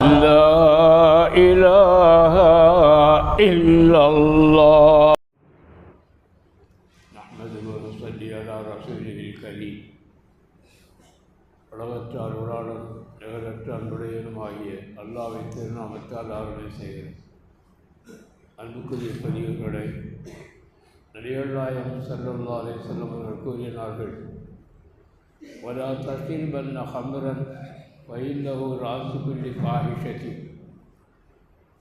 لا إله إلا الله نحمده ونصلي على رسوله الكريم உலகற்ற அருளாளர் நிகழற்ற அன்புடையனுமாகிய அல்லாவின் திருநாமத்தால் ஆளுநை செய்கிறேன் அன்புக்குரிய பதிவுகளை நடிகர்களாயம் செல்லல்லாலே செல்லவர்கள் கூறினார்கள் ولا تشربن خمرا فإنه வைந்தவு ராசுக்குள்ளி பாகிஷதி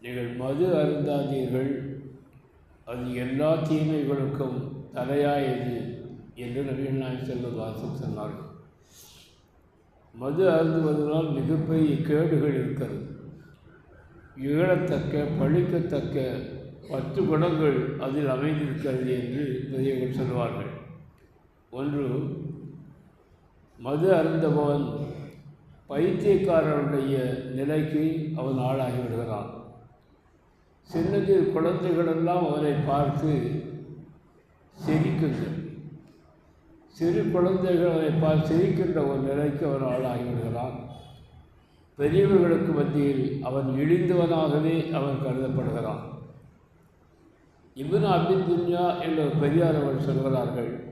நீங்கள் மது அருந்தாதீர்கள். அது எல்லா தீமைகளுக்கும் தலையாயது என்று நபிகள் நாயகம் செல்வதாசம் சொன்னார்கள். மது அருந்துவதனால் மிகப்பெரிய கேடுகள் இருக்கிறது. இழத்தக்க பழிக்கத்தக்க பத்து குணங்கள் அதில் அமைந்திருக்கிறது என்று பெரியவர்கள் சொல்வார்கள். ஒன்று மது அருந்தபவன் பைத்தியக்காரனுடைய நிலைக்கு அவன் ஆளாகி விடுகிறான். சின்னது குழந்தைகளெல்லாம் அவனை பார்த்து சிரிக்குங்கள். சிறு குழந்தைகள் அவனை பார்த்து சிரிக்கின்ற ஒரு நிலைக்கு அவன் ஆளாகி விடுகிறான். பெரியவர்களுக்கு மத்தியில் அவன் இழிந்தவனாகவே அவன் கருதப்படுகிறான். இவன் அபின் துன்யா என்ற பெரியார் அவர்கள் சொல்கிறார்கள்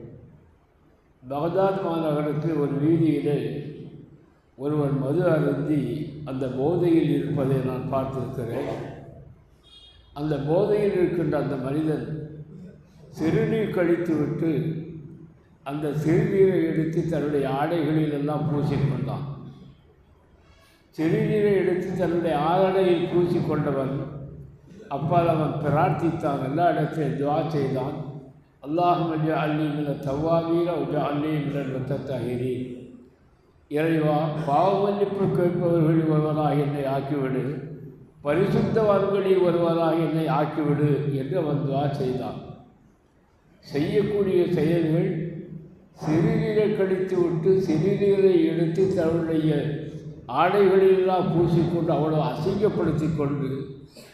பகதாத் மாநகரத்தில் ஒரு வீதியிலே ஒருவன் மது அருந்தி அந்த போதையில் இருப்பதை நான் பார்த்திருக்கிறேன். அந்த போதையில் இருக்கின்ற அந்த மனிதன் சிறுநீர் கழித்துவிட்டு அந்த சிறுநீரை எடுத்து தன்னுடைய ஆடைகளில் எல்லாம் பூசிக்கொண்டான் சிறுநீரை எடுத்து தன்னுடைய ஆடையில் பூசிக்கொண்டவன் அப்பால் அவன் பிரார்த்தித்தான் எல்லா இடத்திலும் துவா செய்தான். அல்லாஹ் அல்லி மின தவ்வாவீர உஜா அல்லி மின தஹிரி இறைவா பாவ மன்னிப்பு கேட்பவர்களில் ஒருவராக என்னை ஆக்கிவிடு. பரிசுத்தவான்களில் ஒருவராக என்னை ஆக்கிவிடு என்று அவன் துவா செய்தான். செய்யக்கூடிய செயல்கள் சிறுநீரை கழித்து விட்டு சிறுநீரை எடுத்து தன்னுடைய ஆடைகளிலெல்லாம் பூசிக்கொண்டு அவ்வளோ அசிங்கப்படுத்தி கொண்டு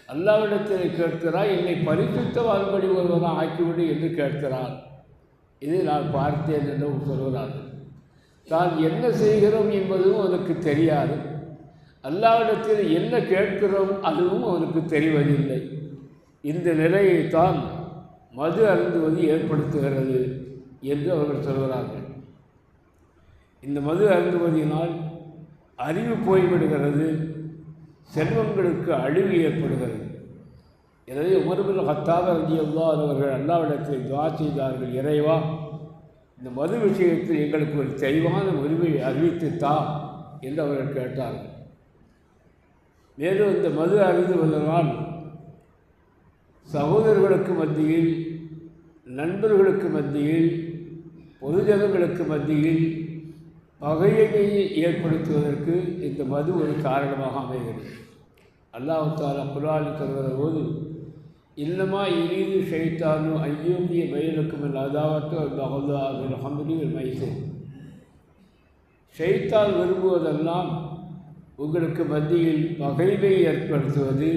அல்லாவிடத்தில் கேட்கிறார் என்னை பரிசுத்தவான்படி ஒருவராக ஆக்கிவிடு என்று கேட்கிறார் இதை நான் பார்த்தேன் என்று சொல்கிறார்கள் தான் என்ன செய்கிறோம் என்பதும் அவனுக்கு தெரியாது. அல்லாவிடத்தில் என்ன கேட்கிறோம் அதுவும் அவனுக்கு தெரிவதில்லை. இந்த நிலையைத்தான் மது அருந்துவது ஏற்படுத்துகிறது என்று அவர்கள் சொல்கிறார்கள். இந்த மது அருந்துவதினால் அறிவு போய்விடுகிறது செல்வங்களுக்கு அழிவு ஏற்படுகிறது. எனவே உமர்பில் ஹத்தாத ரஜியல்லா அவர்கள் அல்லாவிடத்தில் துவா செய்தார்கள் இறைவா இந்த மது விஷயத்தில் எங்களுக்கு ஒரு தெளிவான உரிமையை அறிவித்துத்தா என்று அவர்கள் கேட்டார்கள். மேலும் இந்த மது அறிந்து அறிந்துவதனால் சகோதரர்களுக்கு மத்தியில் நண்பர்களுக்கு மத்தியில் பொதுஜனங்களுக்கு மத்தியில் பகையை ஏற்படுத்துவதற்கு இந்த மது ஒரு காரணமாக அமைகிறது. அல்லாஹால குரான் சொல்கிற போது இன்னமா இனிது ஷைத்தானு ஐயோப்பிய பயிலுக்கும் அதாவற்று பகதாவில் ஹம்படி மைசு ஷைத்தான் விரும்புவதெல்லாம் உங்களுக்கு மத்தியில் பகைவை ஏற்படுத்துவது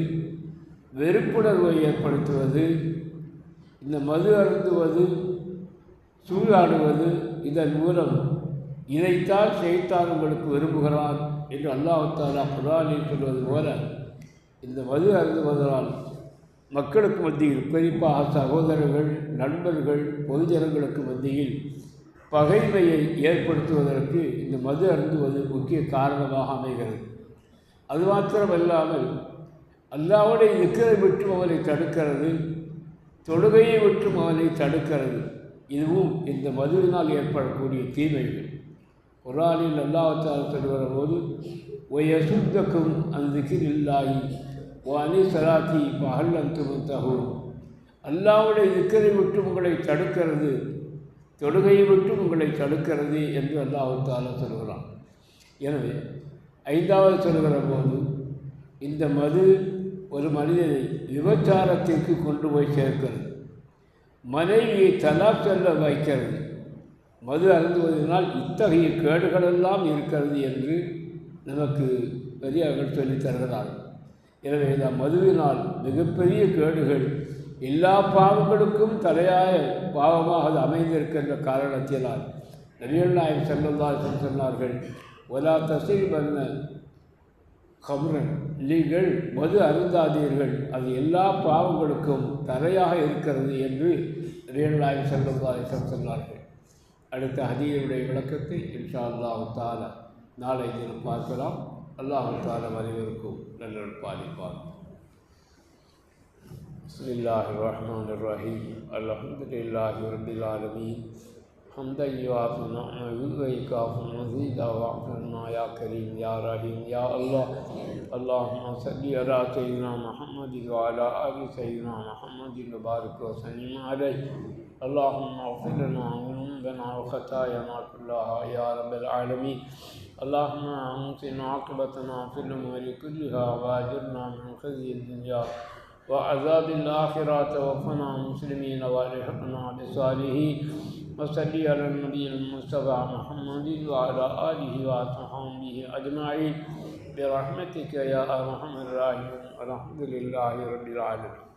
வெறுப்புணர்வை ஏற்படுத்துவது இந்த மது அருந்துவது சூழாடுவது இதன் மூலம் இதைத்தான் செய்தான் உங்களுக்கு விரும்புகிறான் என்று அல்லாஹாலா குரானில் சொல்வது போல இந்த மது அருந்துவதால் மக்களுக்கு மத்தியில் குறிப்பாக சகோதரர்கள் நண்பர்கள் பொதுஜனங்களுக்கு மத்தியில் பகைமையை ஏற்படுத்துவதற்கு இந்த மது அருந்துவது முக்கிய காரணமாக அமைகிறது. அது மாத்திரமல்லாமல் அல்லாவுடைய நிற்கிறதை விட்டும் அவனை தடுக்கிறது தொழுகையை விட்டும் அவனை தடுக்கிறது. இதுவும் இந்த மதுவினால் ஏற்படக்கூடிய தீமைகள். குரானில் அல்லாவற்றால் சொல்கிற போது ஒயசுத்தக்கும் அந்த திக்கில் இல்லாயி வானி சராத்தி சலாத்தி பகல் அந்தும் அல்லாவுடைய திக்கரை விட்டு உங்களை தடுக்கிறது தொழுகையை விட்டு உங்களை தடுக்கிறது என்று அல்லாஹால சொல்கிறான். எனவே ஐந்தாவது சொல்கிற போது இந்த மது ஒரு மனிதனை விபச்சாரத்திற்கு கொண்டு போய் சேர்க்கிறது. மனைவியை தலா செல்ல வைக்கிறது. மது அருந்துவதனால் இத்தகைய கேடுகளெல்லாம் இருக்கிறது என்று நமக்கு பெரியவர்கள் சொல்லித் தருகிறார்கள். எனவே இந்த மதுவினால் மிகப்பெரிய கேடுகள் எல்லா பாவங்களுக்கும் தலையாய பாவமாக அது அமைந்திருக்கின்ற காரணத்தினால் நபிகள் நாயகம் செல்லல்லால் சொன்னார்கள் ஒலா தசீல் பண்ண கமரன். நீங்கள் மது அருந்தாதீர்கள். அது எல்லா பாவங்களுக்கும் தரையாக இருக்கிறது என்று ரியலாய் செல்வதாய் சொன்னார்கள். அடுத்த ஹதீருடைய விளக்கத்தை இன்ஷா அல்லாஹு தாலா நாளை தினம் பார்க்கலாம். அல்லாஹு தாலா کلر پالی پال بسم اللہ الرحمن الرحیم۔ الحمد للہ رب العالمین۔ حمد یوافنا کا مزید وافنا یا کریم، یا رحیم، یا اللہ۔ اللہ صلی علی سیدنا محمد وعلا آل سیدنا محمد مبارک و سلیم علی اللہم اغفر لنا عمرنا بنا و خطایا ما کلها یا رب العالمین۔ اللهم انصنا عاقبتنا في الامور كلها واجرنا من خزي الدنيا وعذاب الآخرة توفنا مسلمين والحقنا بصالحين وصل على النبي المصطفى محمد وعلى آله وصحبه أجمعين برحمتك يا أرحم الراحمين الحمد لله رب العالمين